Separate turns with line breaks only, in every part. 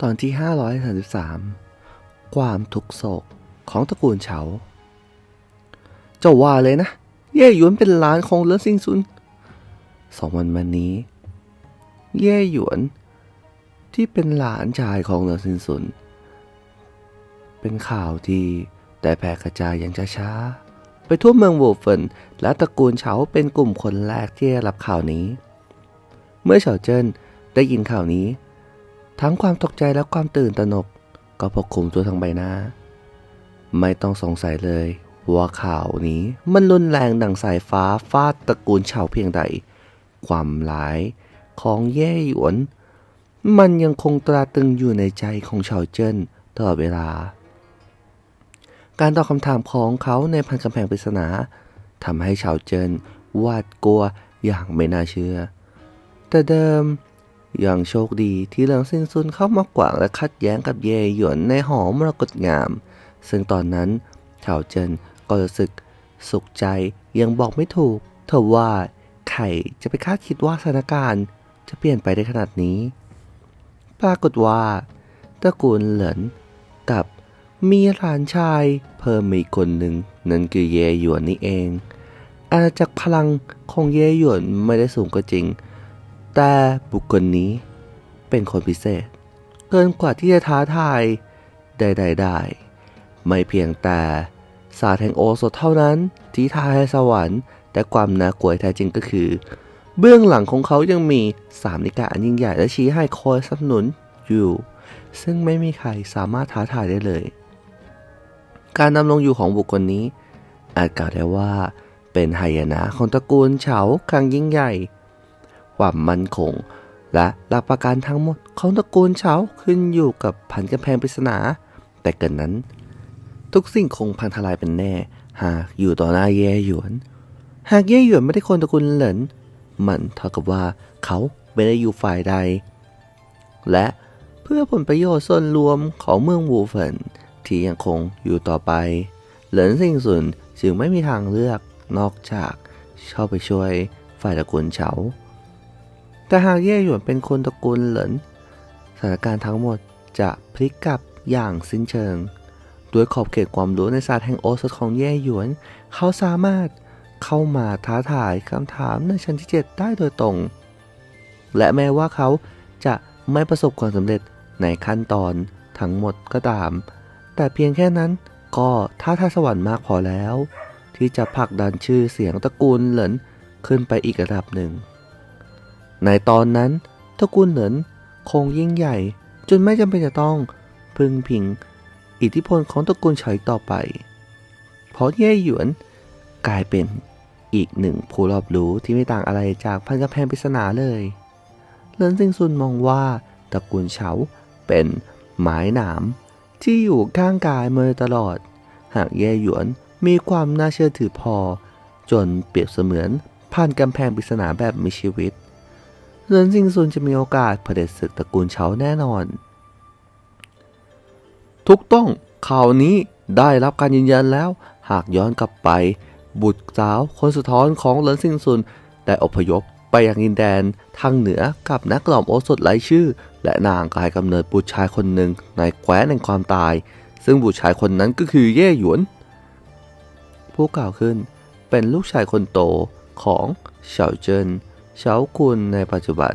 ตอนที่ 533 ความทุกโศกของตระกูลเฉา เจ้าว่าเลยนะ เย่หยวนเป็นหลานของเลินซิงซุน สองวันมานี้ เย่หยวนที่เป็นหลานชายของเลินซิงซุน เป็นข่าวที่ได้แพร่กระจายอย่างช้าๆ ไปทั่วเมืองโวเฟินและตระกูลเฉาเป็นกลุ่มคนแรกที่ได้รับข่าวนี้ เมื่อเฉาเจิ้นได้ยินข่าวนี้ ทั้งความตกใจและความตื่นตระหนก ก็ปกคลุมตัวทั้งใบหน้า ไม่ต้องสงสัยเลยว่าข่าวนี้มันรุนแรงดังสายฟ้าฟาดตระกูลเฉาเพียงใด ความร้ายของเย่หยวน มันยังคงตราตรึงอยู่ในใจของเฉาเจิ้นตลอดเวลา การตอบคำถามของเขาในพันกำแพงปริศนาทำให้เฉาเจิ้นวาดกลัวอย่างไม่น่าเชื่อ แต่เดิม ยังโชคดีที่เหลิงซินซุนเข้ามากวางและคัดแย้งกับเย่หยวนในหอมรกตงาม ซึ่งตอนนั้นเฉาเจินก็รู้สึกสุขใจยังบอกไม่ถูกเธอว่าไข่จะไปคาดคิดว่าสถานการณ์จะเปลี่ยนไปได้ขนาดนี้ ปรากฏว่าตระกูลเหลินกับมีหลานชายเพิ่มมาอีกคนหนึ่งนั่นคือเย่หยวนนี่เอง อาณาจักรพลังของเย่หยวนไม่ได้สูงก็จริง แต่บุคคลนี้เป็นคนพิเศษ เกินกว่าที่จะท้าทายใดๆได้ไม่เพียงแต่ศาสตร์แห่งโอสถเท่านั้นที่ท้าให้สวรรค์ แต่ความน่ากลัวแท้จริงก็คือ เบื้องหลังของเขายังมีสามนิกายอันยิ่งใหญ่และชี้ให้คอยสนับสนุนอยู่ ซึ่งไม่มีใครสามารถท้าทายได้เลย การดำรงอยู่ของบุคคลนี้ อาจกล่าวได้ว่าเป็นหายนะของตระกูลเฉาครั้งยิ่งใหญ่ ความมั่นคง และหลักประกันทั้งหมดของตระกูลเฉาขึ้นอยู่กับพันกำแพงปริศนา แต่เกินนั้น ทุกสิ่งคงพังทลายเป็นแน่ หากอยู่ต่อหน้าเย่หยวน หากเย่หยวนไม่ได้คนตระกูลเหลินมันเท่ากับว่าเขาไม่ได้อยู่ฝ่ายใด และเพื่อผลประโยชน์ส่วนรวมของเมืองวูเฟินที่ยังคงอยู่ต่อไป เหลินซิงสุนจึงไม่มีทางเลือกนอกจากเข้าไปช่วยฝ่ายตระกูลเฉา แต่หากเย่หยวนเป็นคนตระกูลเหลินสถานการณ์ทั้งหมดจะพลิกกลับอย่างสิ้นเชิง ด้วยขอบเขตความรู้ในศาสตร์แห่งโอสถของเย่หยวน เขาสามารถเข้ามาท้าทายคำถามในชั้นที่ 7 ได้โดยตรง และแม้ว่าเขาจะไม่ประสบความสำเร็จในขั้นตอนทั้งหมดก็ตาม แต่เพียงแค่นั้นก็ท้าทายสวรรค์มากพอแล้ว ที่จะผลักดันชื่อเสียงตระกูลเหลินขึ้นไปอีกระดับหนึ่ง ในตอนนั้นตระกูลเหนินคงยิ่งใหญ่ จนไม่จำเป็นจะต้องพึ่งพิง อิทธิพลของตระกูลเฉยต่อไป เพราะเย่หยวนกลายเป็นอีกหนึ่งผู้รอบรู้ที่ไม่ต่างอะไรจากพันกำแพงปริศนาเลยเลินซิงซุนมองว่าตระกูลเฉาเป็นหมายหนามที่อยู่ข้างกายมาตลอด หากเย่หยวนมีความน่าเชื่อถือพอ จนเปรียบเสมือนผ่านกำแพงปริศนาแบบมีชีวิต เรินซิงซุนจะมีโอกาสเผด็จศึกตระกูลเฉาแน่นอน ทุกต้องข่าวนี้ได้รับการยืนยันแล้ว หากย้อนกลับไป บุตรสาวคนสุดท้องของเรินซิงซุนได้อพยพไปยังดินแดนทางเหนือกับนักกล่อมโอสถไร้ชื่อ และนางกลายกำเนิดบุตรชายคนหนึ่งในแคว้นแห่งความตาย ซึ่งบุตรชายคนนั้นก็คือเย่หยวน ผู้กล่าวขึ้นเป็นลูกชายคนโตของเฉาเจิน เฉาคุนในปัจจุบัน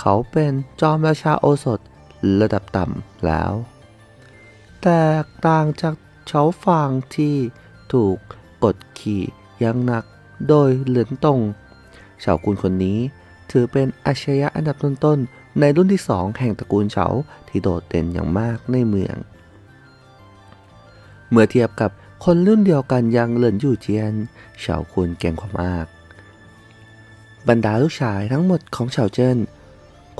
เขาเป็นจอมราชาโอสถระดับต่ำแล้ว แตกต่างจากเฉาฟางที่ถูกกดขี่อยังหนักโดยเหลินตงเฉาคุนคนนี้ถือเป็นอาชญะอันดับต้นๆ ในรุ่นที่สองแห่งตระกูลเฉาที่โดดเด่นอย่างมากในเมือง เมื่อเทียบกับคนรุ่นเดียวกันยังเหลินอยู่เจียน เฉาคุนเก่งกว่ามาก บรรดาลูกชายทั้งหมดของเฉาเจิ้น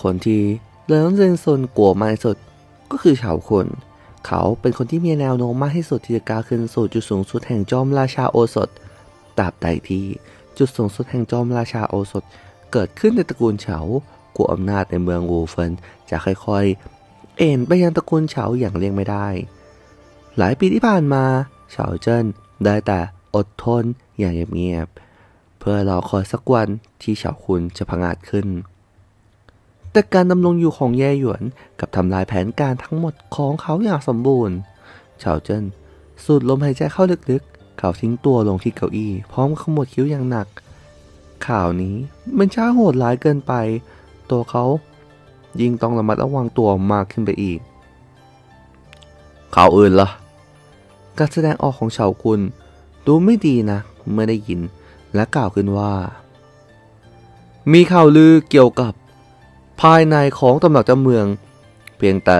คนที่เลินเซิงซนกลัวมากที่สุดก็คือเฉาคน เขาเป็นคนที่มีแนวโน้มมากที่สุดที่จะก้าวขึ้นสู่จุดสูงสุดแห่งจอมราชาโอสถตราบใดที่จุดสูงสุดแห่งจอมราชาโอสถเกิดขึ้นในตระกูลเฉากัวอำนาจในเมืองวูเฟินจะค่อยๆ เอ็นไปยังตระกูลเฉาอย่างเลี่ยงไม่ได้ หลายปีที่ผ่านมาเฉาเจิ้นได้แต่อดทนอย่างเงียบๆ เพื่อรอคอยสักวันที่เฉาคุณจะพังอาจขึ้น แต่การดำรงอยู่ของแย่หยวนกับทำลายแผนการทั้งหมดของเขาอย่างสมบูรณ์เฉาเจิ้นสูดลมหายใจเข้าลึกๆ เขาทิ้งตัวลงที่เก้าอี้ พร้อมขมวดคิ้วอย่างหนัก ข่าวนี้มันช้าโหดร้ายเกินไป ตัวเขายิ่งต้องระมัดระวังตัวมากขึ้นไปอีก ข่าวอื่นล่ะ การแสดงออกของเฉาคุณดูไม่ดีนะเมื่อได้ยิน และกล่าวขึ้นว่า มีข่าวลือเกี่ยวกับภายในของตำหนักเจ้าเมือง เพียงแต่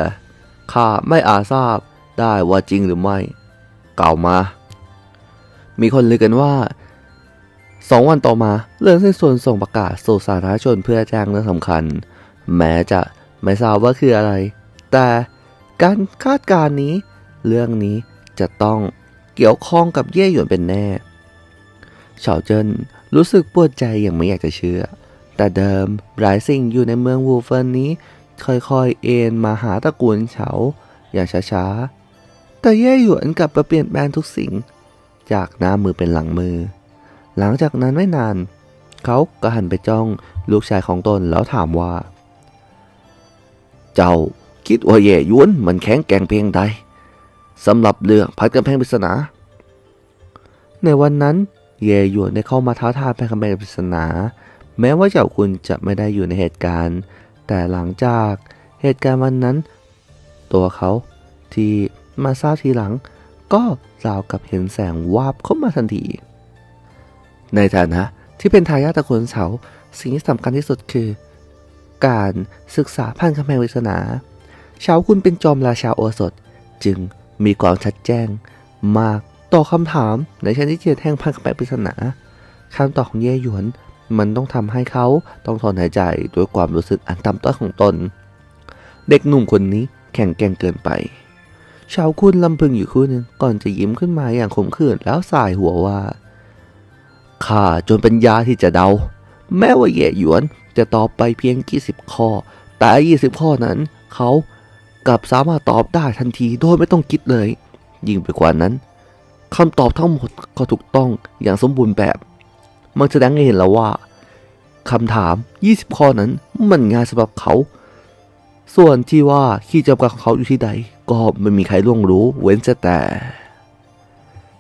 ข้าไม่อาจทราบได้ว่าจริงหรือไม่กล่าวมา มีคนลือกันว่าสองวันต่อมาเรื่องสิ้นส่วนส่งประกาศสู่สาธารณชนเพื่อแจ้งเรื่องสำคัญ แม้จะไม่ทราบว่าคืออะไร แต่การคาดการณ์นี้ เรื่องนี้จะต้องเกี่ยวข้องกับเย่หยวนเป็นแน่ เฉาเจิ้นรู้สึกปวดใจอย่างไม่อยากจะเชื่อ แต่เดิมหลายสิ่งอยู่ในเมืองวูเฟินนี้ ค่อยๆ เอ็นมาหาตระกูลเฉาอย่างช้าๆ แต่เย่หยวนกลับมาเปลี่ยนแปลงทุกสิ่ง จากหน้ามือเป็นหลังมือ หลังจากนั้นไม่นาน เขาก็หันไปจ้องลูกชายของตนแล้วถามว่า เจ้าคิดว่าเย่หยวนมันแข็งแกร่งเพียงใดสำหรับเรื่องพัดกำแพงปริศนา ในวันนั้น เยหยวนได้เข้ามาท้าทายแพงกำแพงปริศนา แม้ว่าเจ้าคุณจะไม่ได้อยู่ในเหตุการณ์ แต่หลังจากเหตุการณ์วันนั้น ตัวเขาที่มาทราบทีหลัง ก็ราวกับเห็นแสงวาบเข้ามาทันที ในฐานะที่เป็นทายาทตระกูลเฉาสิ่งที่สำคัญที่สุดคือ การศึกษาพันธุ์กำแพงปริศนาเฉาคุณเป็นจอมราชาโอสถจึงมีความชัดแจ้งมาก ต่อคำถามในชั้นที่เจ็ดแห่งพันธุ์กำแพงปริศนาคำตอบของเย่หยวน มันต้องทำให้เขาต้องทนหายใจด้วยความรู้สึกอันต่ำต้อยของตน เด็กหนุ่มคนนี้แข็งแกร่งเกินไปชาวคุณลำพึงอยู่คู่หนึ่งก่อนจะยิ้มขึ้นมาอย่างขมขื่นแล้วสายหัวว่าข้าจนปัญญาที่จะเดา แม้ว่าเย่หยวนจะตอบไปเพียง20ข้อ แต่20ข้อนั้น เขากลับสามารถตอบได้ทันทีโดยไม่ต้องคิดเลย ยิ่งไปกว่านั้น คำตอบทั้งหมดก็ถูกต้องอย่างสมบูรณ์แบบ มันแสดงให้เห็นแล้วว่าคำถาม 20 ข้อนั้นมันง่ายสำหรับเขา ส่วนที่ว่าขีดจำกัดของเขาอยู่ที่ใด ก็ไม่มีใครล่วงรู้เว้นแต่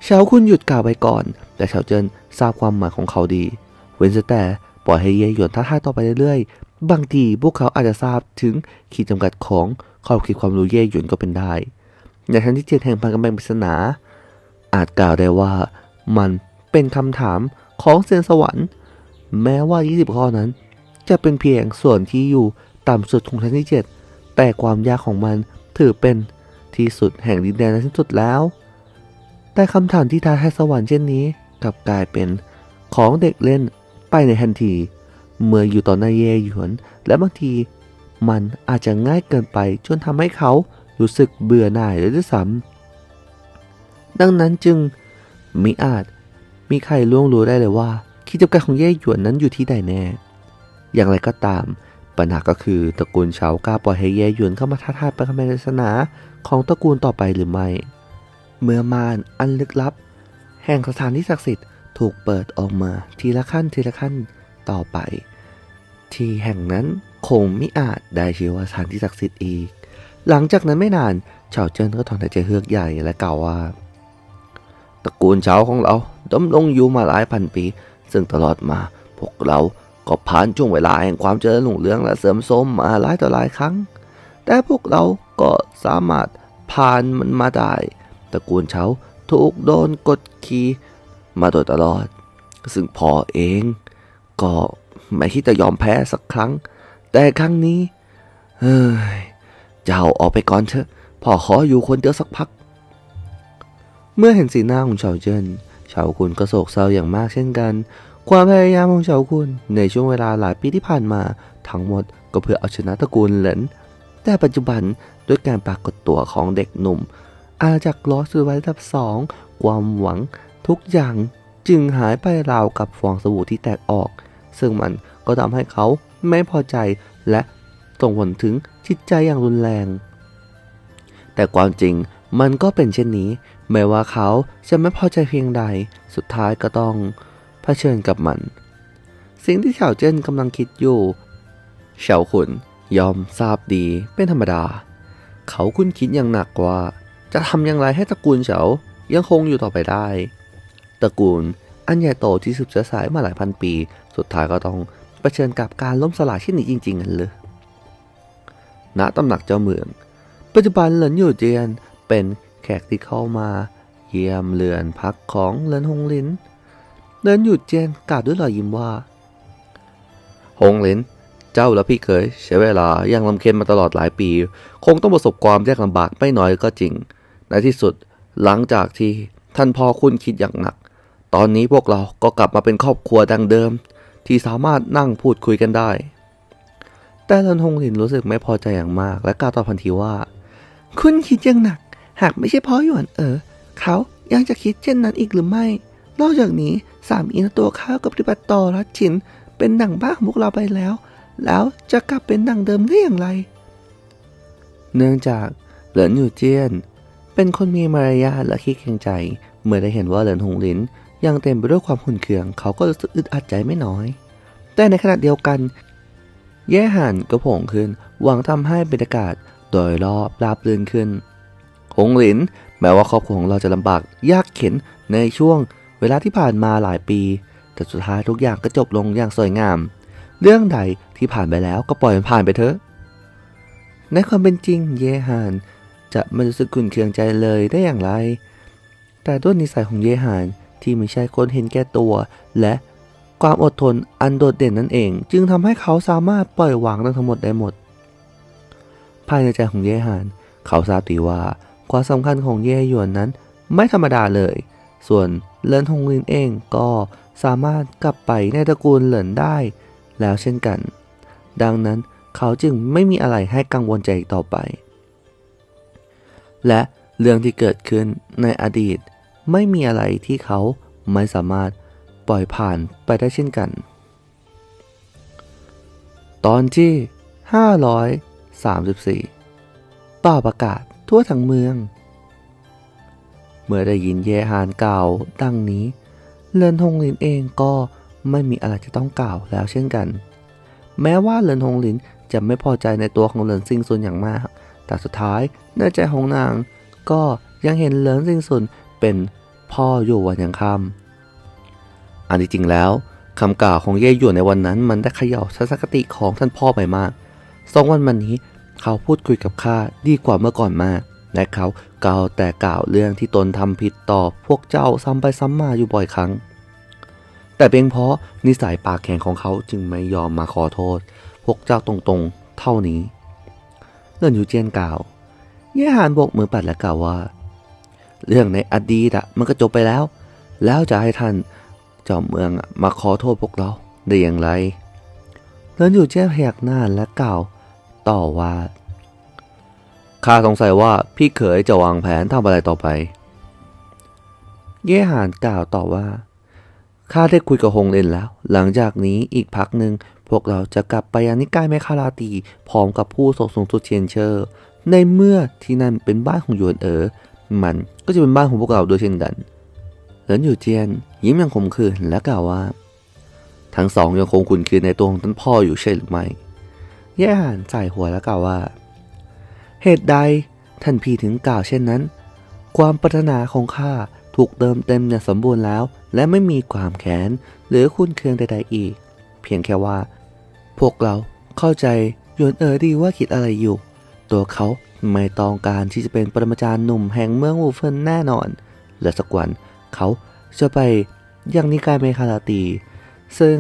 เฉาคุณหยุดกล่าวไปก่อน แต่เฉาเจินทราบความหมายของเขาดี เว้นแต่ปล่อยให้เย่หยวนท้าทายต่อไปเรื่อยๆ บางทีพวกเขาอาจจะทราบถึงขีดจำกัดของขอบเขตความรู้เย่หยวนก็เป็นได้ในชั้นที่เจ็ดแห่งพันกำแพงปริศนา อาจกล่าวได้ว่ามันเป็นคำถามของเซียนสวรรค์ แม้ว่า 20 ข้อนั้น จะเป็นเพียงส่วนที่อยู่ต่ำสุดของชั้นที่ 7 แต่ความยากของมันถือเป็นที่สุดแห่งดินแดนที่สุดแล้ว แต่คำถามที่ท้าทายสวรรค์เช่นนี้กลับกลายเป็นของเด็กเล่นไปในทันที เมื่ออยู่ต่อหน้าเย่หยวน และบางที มันอาจจะง่ายเกินไปจนทำให้เขารู้สึกเบื่อหน่ายเลยด้วยซ้ำ ดังนั้นจึงมิอาจมีใครล่วงรู้ได้เลยว่าขีดจำกัดของเย่หยวนนั้นอยู่ที่ใดแน่ อย่างไรก็ตาม ปัญหาก็คือตระกูลเฉากล้าปล่อยให้เย่หยวนเข้ามาท้าทายประคำศาสนาของตระกูลต่อไปหรือไม่ เมื่อมารอันลึกลับ แห่งสถานที่ศักดิ์สิทธิ์ถูกเปิดออกมาทีละขั้นทีละขั้นต่อไป ที่แห่งนั้นคงไมิอาจได้ชื่อว่าสถานที่ศักดิ์สิทธิ์อีก หลังจากนั้นไม่นานเฉาเจิ้นก็ถอนหายใจเฮือกใหญ่และกล่าวว่า ตระกูลเฉาของเราดำรงอยู่มาหลายพันปี ซึ่งตลอดมาพวกเราก็ผ่านช่วงเวลาแห่งความเจริญรุ่งเรืองและเสริมสมมาหลายต่อหลายครั้ง แต่พวกเราก็สามารถผ่านมันมาได้ตระกูลเฉาถูกโดนกดขี่มาโดยตลอด ซึ่งพอเอง ก็ไม่คิดจะยอมแพ้สักครั้ง แต่ครั้งนี้ เฮ้ย เจ้าออกไปก่อนเถอะ พ่อขออยู่คนเดียวสักพัก เมื่อเห็นสีหน้าของเฉาเจิ้นเฉาคุณก็โศกเศร้าอย่างมากเช่นกัน ความพยายามของเฉาคุณในช่วงเวลาหลายปีที่ผ่านมา ทั้งหมดก็เพื่อเอาชนะตระกูลเหลินแต่ปัจจุบันด้วยการปรากฏตัวของเด็กหนุ่ม อาณากลอสไว้ระดับสองความหวังทุกอย่างจึงหายไปราวกับฟองสบู่ที่แตกออก ซึ่งมันก็ทำให้เขาไม่พอใจและส่งผลถึงจิตใจอย่างรุนแรง แต่ความจริงมันก็เป็นเช่นนี้ แม้ว่าเขาจะไม่พอใจเพียงใด สุดท้ายก็ต้องเผชิญกับมัน สิ่งที่เฉาเจิ้นกำลังคิดอยู่ เฉาขุนยอมทราบดีเป็นธรรมดา เขาคุ้นคิดอย่างหนักว่า จะทำอย่างไรให้ตระกูลเฉายังคงอยู่ต่อไปได้ ตระกูลอันใหญ่โตที่สืบเชื้อสายมาหลายพันปี สุดท้ายก็ต้องเผชิญกับการล้มสลายเช่นนี้จริง ๆ กันเลยณตำหนักเจ้าเมือง ปัจจุบันเหลินอยู่เจียนเป็น แขกที่เข้ามา เยี่ยมเรือนพักของเลินฮงลินเลินอยู่เจียนกล่าวด้วยรอยยิ้มว่าฮงลินเจ้าและพี่เคยใช้เวลาอย่างลำเค็ญมาตลอดหลายปี คงต้องประสบความยากลำบากไม่น้อยก็จริง ในที่สุดหลังจากที่ท่านพ่อคุณคิดอย่างหนัก ตอนนี้พวกเราก็กลับมาเป็นครอบครัวดังเดิม ที่สามารถนั่งพูดคุยกันได้ แต่เลินฮงลินรู้สึกไม่พอใจอย่างมาก และกล่าวต่อบทันทีว่า คุณคิดอย่างหนัก หากไม่ใช่เพ่อหยวนเออเขายังจะคิดเช่นนั้นอีกหรือไม่ นอกจากนี้สามอินตัวข้าวกับปฏิบัติต่อรัดฉินเป็นดั่งบ้าของพวกเราไปแล้ว แล้วจะกลับเป็นดั่งเดิมได้อย่างไร เนื่องจากเหลินอยู่เจียน เป็นคนมีมารยาทและขี้เกรงใจ เมื่อได้เห็นว่าเหลินหงหลินยังเต็มไปด้วยความขุ่นเคือง เขาก็รู้สึกอึดอัดใจไม่น้อย แต่ในขณะเดียวกัน แย่หันก็โผล่ขึ้น หวังทำให้บรรยากาศโดยรอบราบรื่นขึ้น หงหลิน แม้ว่าครอบครัวของเราจะลำบากยากเข็นในช่วงเวลาที่ผ่านมาหลายปี แต่สุดท้ายทุกอย่างก็จบลงอย่างสวยงาม เรื่องใดที่ผ่านไปแล้วก็ปล่อยมันผ่านไปเถอะ ในความเป็นจริงเยฮานจะไม่รู้สึกขุ่นเคืองใจเลยได้อย่างไร แต่ด้วยนิสัยของเยฮานที่ไม่ใช่คนเห็นแก่ตัว และความอดทนอันโดดเด่นนั่นเอง จึงทำให้เขาสามารถปล่อยวางเรื่องทั้งหมดได้หมด ภายในใจของเยฮาน เขาทราบดีว่า ความสำคัญของเย่หยวนนั้นไม่ธรรมดาเลย ส่วนเหลินฮงลินเองก็สามารถกลับไปในตระกูลเหลินได้แล้วเช่นกัน ดังนั้นเขาจึงไม่มีอะไรให้กังวลใจอีกต่อไป และเรื่องที่เกิดขึ้นในอดีต ไม่มีอะไรที่เขาไม่สามารถปล่อยผ่านไปได้เช่นกัน ตอนที่ 534ป่าประกาศ ทั่วทั้งเมือง เมื่อได้ยินเยฮานกล่าวดังนี้ เลินฮงหลินเองก็ไม่มีอะไรจะต้องกล่าวแล้วเช่นกัน แม้ว่าเลินฮงหลินจะไม่พอใจในตัวของเหลินซิงซุนอย่างมาก แต่สุดท้ายในใจของนาง ก็ยังเห็นเหลินซิงซุนเป็นพ่ออยู่วันยังค่ำอันที่จริงแล้วคำกล่าวของเย่หยวนในวันนั้น มันได้เขย่าทัศนคติของท่านพ่อไปมากสองวันมานี้ เขาพูดคุยกับข้าดีกว่าเมื่อก่อนมากและเขากล่าวแต่กล่าวเรื่องที่ตนทำผิดต่อพวกเจ้าซ้ำไปซ้ำมาอยู่บ่อยครั้ง แต่เพียงเพราะนิสัยปากแข็งของเขาจึงไม่ยอมมาขอโทษ พวกเจ้าตรงๆ เท่านี้เลินยูเจียนกล่าว เย่หานโบกมือปัดและกล่าวว่า เรื่องในอดีตอะมันก็จบไปแล้ว แล้วจะให้ท่านเจ้าเมืองมาขอโทษพวกเราได้อย่างไรเลินยูเจียนพยักหน้าและกล่าว ต่อว่าข้าสงสัยว่าพี่เขยจะวางแผนทำอะไรต่อไป เย่หานกล่าวต่อว่าข้าได้คุยกับฮงเลนแล้ว หลังจากนี้อีกพักหนึ่งพวกเราจะกลับไปยังนิกายแมคาราตีพร้อมกับผู้ทรงสูงสุดเชียนเชอร์ ในเมื่อที่นั่นเป็นบ้านของหยวนเอ๋อมันก็จะเป็นบ้านของพวกเราด้วยเช่นกันเหลินอยู่เจียน ยิ้มอย่างขมขื่นและกล่าวว่า ทั้งสองยังคงขุนเคืนในตัวของท่านพ่ออยู่ใช่หรือไม่ แย่หันใส่หัวแล้วกล่าวว่า เหตุใดท่านพี่ถึงกล่าวเช่นนั้น ความปรารถนาของข้าถูกเติมเต็มอย่างสมบูรณ์แล้ว และไม่มีความแค้นหรือคุณเคืองใดๆอีก เพียงแค่ว่า พวกเราเข้าใจยวนเออดีว่าคิดอะไรอยู่ ตัวเขาไม่ต้องการที่จะเป็นปรมาจารย์หนุ่มแห่งเมืองวูเฟินแน่นอน และสักวันเขาจะไปยังนิกายเมคาลาตี ซึ่ง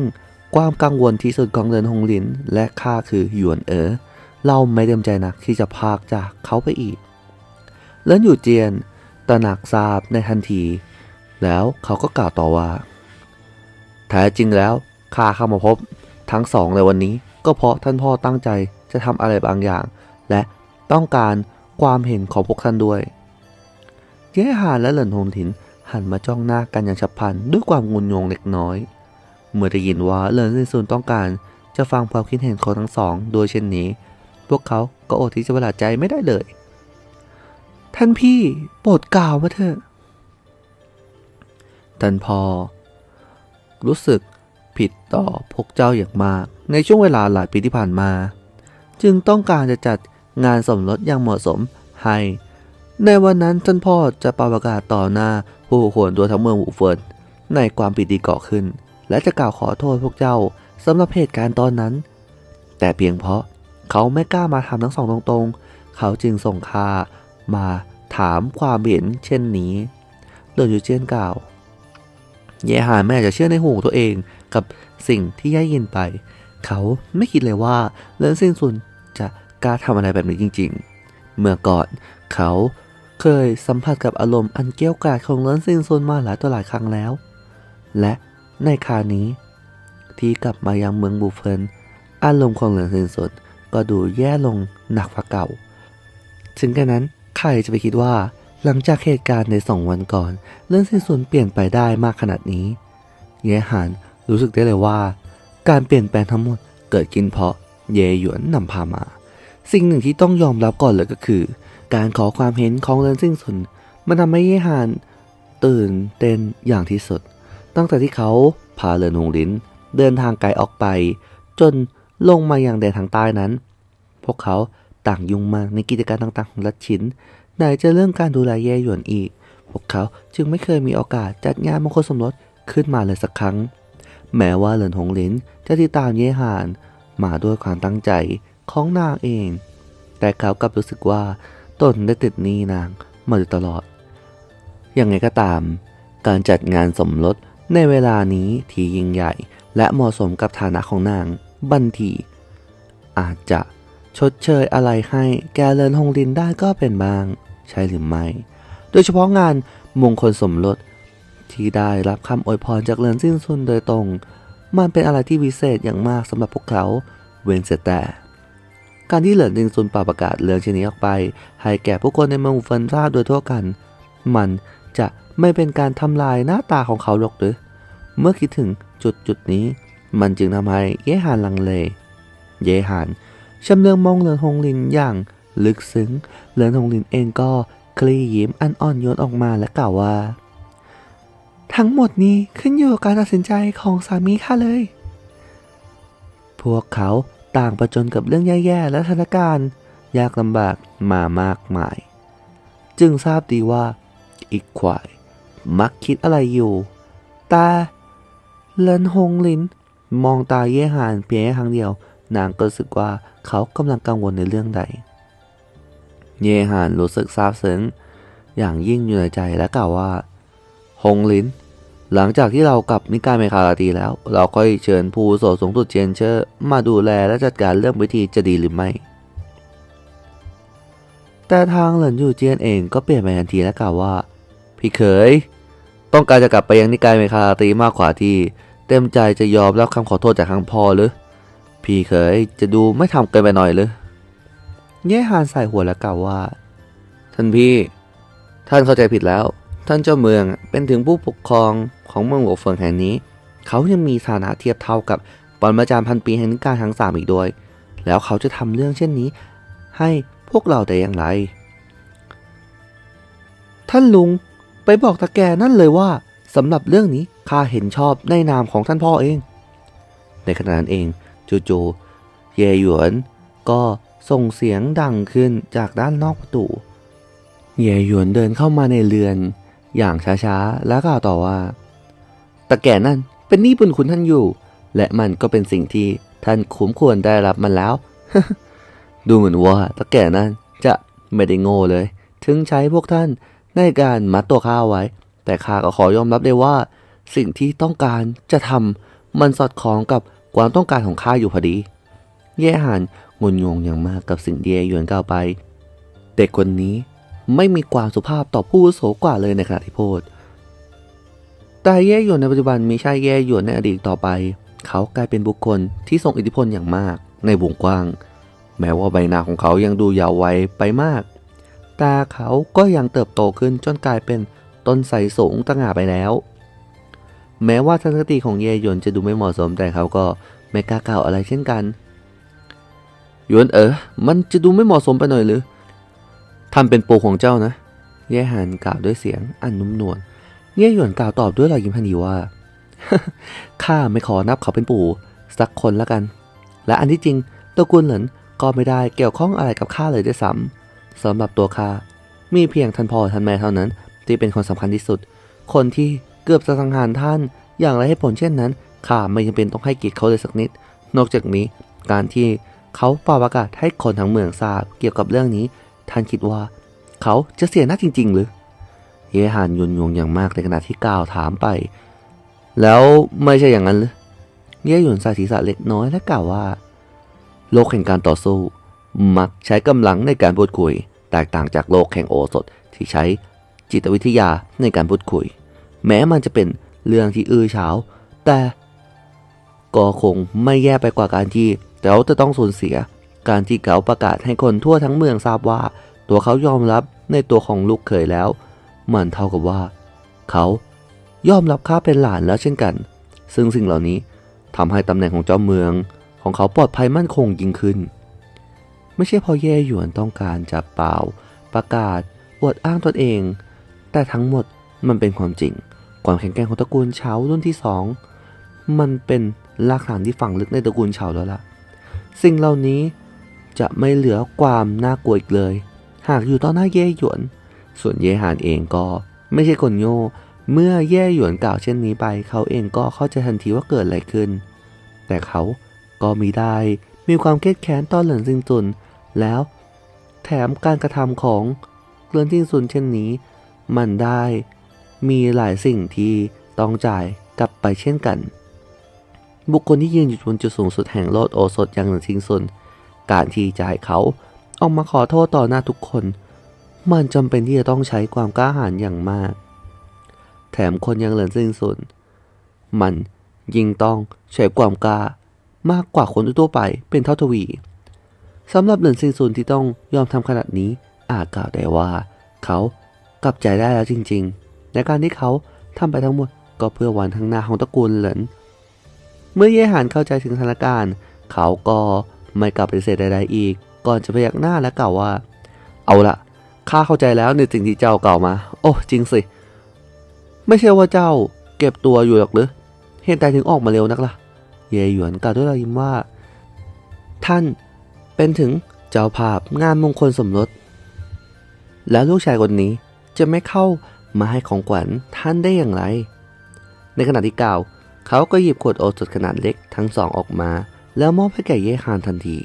ความกังวลที่สุดของเดินฮงหลิน และข้าคือหยวนเอ๋อเราไม่เต็มใจนักที่จะพากจากเขาไปอีกเลินอยู่เจียนตระหนักทราบในทันที แล้วเขาก็กล่าวต่อว่าแท้จริงแล้วข้าเข้ามาพบทั้งสองในวันนี้ ก็เพราะท่านพ่อตั้งใจจะทำอะไรบางอย่าง และต้องการความเห็นของพวกท่านด้วย เย่หานและเหลินฮงถินหันมาจ้องหน้ากันอย่างฉับพลันด้วยความงุนงงเล็กน้อย เมื่อได้ยินว่าเหลินซินซุนต้องการ จะฟังความคิดเห็นของทั้งสองโดยเช่นนี้ พวกเขาก็อดที่จะประหลาดใจไม่ได้เลย ท่านพี่โปรดกล่าวมาเถอะท่านพ่อรู้สึกผิดต่อพวกเจ้าอย่างมาก ในช่วงเวลาหลายปีที่ผ่านมา จึงต้องการจะจัดงานสมรสอย่างเหมาะสมให้ ในวันนั้นท่านพ่อจะประกาศต่อหน้าผู้คนตัวทั้งเมืองหูเฟินในความปิติก่อขึ้น และจะกล่าวขอโทษพวกเจ้าสำหรับเหตุการณ์ตอนนั้น แต่เพียงเพราะเขาไม่กล้ามาถามทั้งสองตรงๆ เขาจึงส่งข้ามาถามความเห็นเช่นนี้เหลือยู่เจียนกล่าว เยหานแม่จะเชื่อในหูตัวเองกับสิ่งที่ได้ยินไป เขาไม่คิดเลยว่าเลินซินซุนจะกล้าทำอะไรแบบนี้จริง ๆ เมื่อก่อนเขาเคยสัมผัสกับอารมณ์อันเกี้ยวกาดของเลินซินซุนมาหลายต่อหลายครั้งแล้ว และ ในคราวนี้ ที่กลับมายังเมืองบูเฟินอารมณ์ของเหลินซินซุนก็ดูแย่ลงหนักกว่าเก่า ถึงกระนั้นใครจะไปคิดว่า หลังจากเหตุการณ์ในสองวันก่อน เรื่องสิ้นสุดเปลี่ยนไปได้มากขนาดนี้ เย่หานรู้สึกได้เลยว่า การเปลี่ยนแปลงทั้งหมดเกิดขึ้นเพราะเยหยวนนำพามา สิ่งหนึ่งที่ต้องยอมรับก่อนเลยก็คือ การขอความเห็นของเรินซิ่งสุนมันทำให้เยหานตื่นเต้นอย่างที่สุด ตั้งแต่ที่เขาพาเรินหงลินเดินทางไกลออกไป จนลงมาอยังแดนทางใต้นั้น พวกเขาต่างยุ่งมากในกิจการต่างๆ ของรัชชินไหนจะเรื่องการดูแลเย่หยวนอีก พวกเขาจึงไม่เคยมีโอกาสจัดงานมงคลสมรสขึ้นมาเลยสักครั้ง แม้ว่าเหลินหงลินจะติดตามเย่หานมาด้วยความตั้งใจของนางเอง แต่เขากลับรู้สึกว่าตนได้ติดหนี้นางมาโดยตลอด อยังไงก็ตาม การจัดงานสมรส ในเวลานี้ที่ยิ่งใหญ่ และเหมาะสมกับฐานะของนาง บันทีอาจจะชดเชยอะไรให้แกเลินฮงลินได้ก็เป็นบ้าง ใช่หรือไม่ โดยเฉพาะงานมงคลสมรสที่ได้รับคำอวยพรจากเลินสิ้นซุนโดยตรง มันเป็นอะไรที่วิเศษอย่างมากสำหรับพวกเขา เว้นเสียแต่ การที่เหลินซินซุนประกาศเรื่องเช่นนี้ออกไป ให้แก่ผู้คนในเมืองเฟินทราบโดยทั่วกัน มันจะไม่เป็นการทำลายหน้าตาของเขาหรอกหรือ เมื่อคิดถึงจุดจุดนี้ มันจึงทำให้เยหานลังเล เยหานชำเลืองมองเหลินหงลินอย่างลึกซึ้ง เหลินหงลินเองก็คลี่ยิ้มอันอ่อนโยนออกมาและกล่าวว่า ทั้งหมดนี้ขึ้นอยู่กับการตัดสินใจของสามีข้าเลย พวกเขาต่างประจนกับเรื่องแย่ๆและสถานการณ์ ยากลำบากมามากมาย จึงทราบดีว่าอีกควายมักคิดอะไรอยู่ แต่ เลินหงลิน มองตาเย่หานเพียงแค่ครั้งเดียว นางก็รู้สึกว่าเขากำลังกังวลในเรื่องใด เย่หานรู้สึกซาบซึ้งอย่างยิ่งอยู่ในใจและกล่าวว่า หงลิน หลังจากที่เรากลับนิกายเมคาราตีแล้ว เราค่อยเชิญผู้โสสูงสุดเจนเชอร์ มาดูแลและจัดการเรื่องวิธีจะดีหรือไม่ แต่ทางเหลินอยู่เจียนเองก็เปลี่ยนไปทันทีและกล่าวว่า พี่เขย ต้องการจะกลับไปยังนิกายเมคาราตีมากกว่าที่ เต็มใจจะยอมรับคำขอโทษจากทางพ่อหรือ พี่เขยจะดูไม่ทำเกินไปหน่อยหรือเย่ฮานใส่หัวและกล่าวว่า ท่านพี่ ท่านเข้าใจผิดแล้ว ท่านเจ้าเมืองเป็นถึงผู้ปกครองของเมืองหัวเฟิงแห่งนี้ เขายังมีฐานะเทียบเท่ากับปรมาจารย์พันปีแห่งนิกายทั้งสามอีกด้วย แล้วเขาจะทำเรื่องเช่นนี้ ให้พวกเราได้อย่างไร ท่านลุง ไปบอกตาแกนั่นเลยว่าสำหรับเรื่องนี้ข้าเห็นชอบในนามของท่านพ่อเอง ในขณะนั้นเองจู่ๆเยหยวนก็ส่งเสียงดังขึ้นจากด้านนอกประตู เยหยวนเดินเข้ามาในเรือน อย่างช้าๆ แล้วกล่าวต่อว่าตาแก่นั่นเป็นหนี้บุญคุณท่านอยู่ และมันก็เป็นสิ่งที่ท่านคุ้มควรได้รับมันแล้ว ดูเหมือนว่าตาแก่นั่นจะไม่ได้โง่เลย ถึงใช้พวกท่าน ในการมัดตัวข้าไว้ แต่ข้าก็ขอยอมรับได้ว่า สิ่งที่ต้องการจะทำมันสอดคล้องกับความต้องการของข้าอยู่พอดีเย่หานงุนงงอย่างมากกับสิ่งที่เย่หยวนกล่าวไป เด็กคนนี้ไม่มีความสุภาพต่อผู้โสกว่าเลยในขณะที่พูดแต่เย่หยวนในปัจจุบันมีใช่เย่หยวนในอดีตต่อไป เขากลายเป็นบุคคลที่ทรงอิทธิพลอย่างมากในวงกว้าง แม้ว่าใบหน้าของเขายังดูเยาว์วัยไปมาก ต่เขาก็ยังเติบโตขึ้นจนกลายเป็นต้นไทรสูงตั้งหาไปแล้ว แม้ว่าทัศนคติของเยหยวนจะดูไม่เหมาะสมแต่เขาก็ไม่กล้ากล่าวอะไรเช่นกันหยวนเอ๋อมันจะดูไม่เหมาะสมไปหน่อยหรือทำเป็นปู่ของเจ้านะ เย่หันกล่าวด้วยเสียงอันนุ่มนวลเย่หยวนกล่าวตอบด้วยรอยยิ้มพันดีว่า ข้าไม่ขอนับเขาเป็นปู่สักคนละกัน และอันที่จริงตระกูลเหลินก็ไม่ได้เกี่ยวข้องอะไรกับข้าเลยด้วยซ้ำ สำหรับตัวข้ามีเพียงท่านพ่อท่านแม่เท่านั้น ที่เป็นคนสำคัญที่สุด คนที่เกือบจะสังหารท่าน อย่างไรให้ผลเช่นนั้นข้าไม่จำเป็นต้องให้เกียรติเขาเลยสักนิด นอกจากนี้ การที่เขาเป่าประกาศให้คนทั้งเมืองทราบเกี่ยวกับเรื่องนี้ ท่านคิดว่า เขาจะเสียหน้าจริง ๆ หรือ เยหานยุนยงอย่างมากในขณะที่ก้าวถามไป แล้วไม่ใช่อย่างนั้นหรือเย่หยวนสายศีรษะเล็กน้อยและกล่าวว่า โลกแห่งการต่อสู้ มักใช้กำลังในการพูดคุย แตกต่างจากโลกแห่งโอสถที่ใช้จิตวิทยาในการพูดคุย แม้มันจะเป็นเรื่องที่อื้อฉาว แต่ก็คงไม่แย่ไปกว่าการที่เราจะต้องสูญเสีย การที่เขาประกาศให้คนทั่วทั้งเมืองทราบว่า ตัวเขายอมรับในตัวของลูกเขยแล้ว มันเท่ากับว่า เขายอมรับข้าเป็นหลานแล้วเช่นกัน ซึ่งสิ่งเหล่านี้ทำให้ตำแหน่งของเจ้าเมืองของเขาปลอดภัยมั่นคงยิ่งขึ้น ไม่ใช่เพอเย่หยวนต้องการจะเป่า ประกาศอวดอ้างตนเอง แต่ทั้งหมดมันเป็นความจริง ความแข็งแกร่งของตระกูลเฉารุ่นที่สองมันเป็นรากฐานที่ฝังลึกในตระกูลเฉาแล้วล่ะ สิ่งเหล่านี้จะไม่เหลือความน่ากลัวอีกเลย หากอยู่ต่อหน้าเย่หยวน ส่วนเย่หานเองก็ไม่ใช่คนโง่เมื่อเย่หยวนกล่าวเช่นนี้ไป เขาเองก็เข้าใจทันทีว่าเกิดอะไรขึ้น แต่เขาก็มีได้ มีความเครียดแค้นต่อเหลินซิงซุน แล้ว แถมการกระทำของเหลินซิงซุนเช่นนี้ มันได้มีหลายสิ่งที่ต้องจ่ายกลับไปเช่นกัน บุคคลที่ยืนอยู่บนจุดสูงสุดแห่งโลกโอสถอย่างเหลินซิงซุน การที่จะให้เขาออกมาขอโทษต่อหน้าทุกคน มันจำเป็นที่จะต้องใช้ความกล้าหาญอย่างมาก แถมคนอยังเหลินซิงซุน มันยิ่งต้องใช้ความกล้า มากกว่าคนทั่วไปเป็นเท่าทวีสำหรับเหลินซิงซุนที่ต้องยอมทำขนาดนี้ อาจกล่าวได้ว่า เขากลับใจได้แล้วจริง ๆ ในการที่เขาทำไปทั้งหมดก็เพื่อวันข้างหน้าของตระกูลเหลินเมื่อเย่หานเข้าใจถึงสถานการณ์ เขาก็ไม่กลับปฏิเสธใดๆอีก ก่อนจะพยักหน้าและกล่าวว่า เอาละข้าเข้าใจแล้วในสิ่งที่เจ้ากล่าวมา โอ้จริงสิ ไม่ใช่ว่าเจ้าเก็บตัวอยู่หรอกหรือเหตุใดถึงออกมาเร็วนักล่ะ เยหยวนกล่าวด้วยรอยยิ้มว่า ท่านเป็นถึงเจ้าภาพงานมงคลสมรส แล้วลูกชายคนนี้จะไม่เข้ามาให้ของขวัญท่านได้อย่างไร ในขณะที่กล่าว เขาก็หยิบขวดโอสถขนาดเล็กทั้งสองออกมา แล้วมอบให้แก่เย่ฮานทันที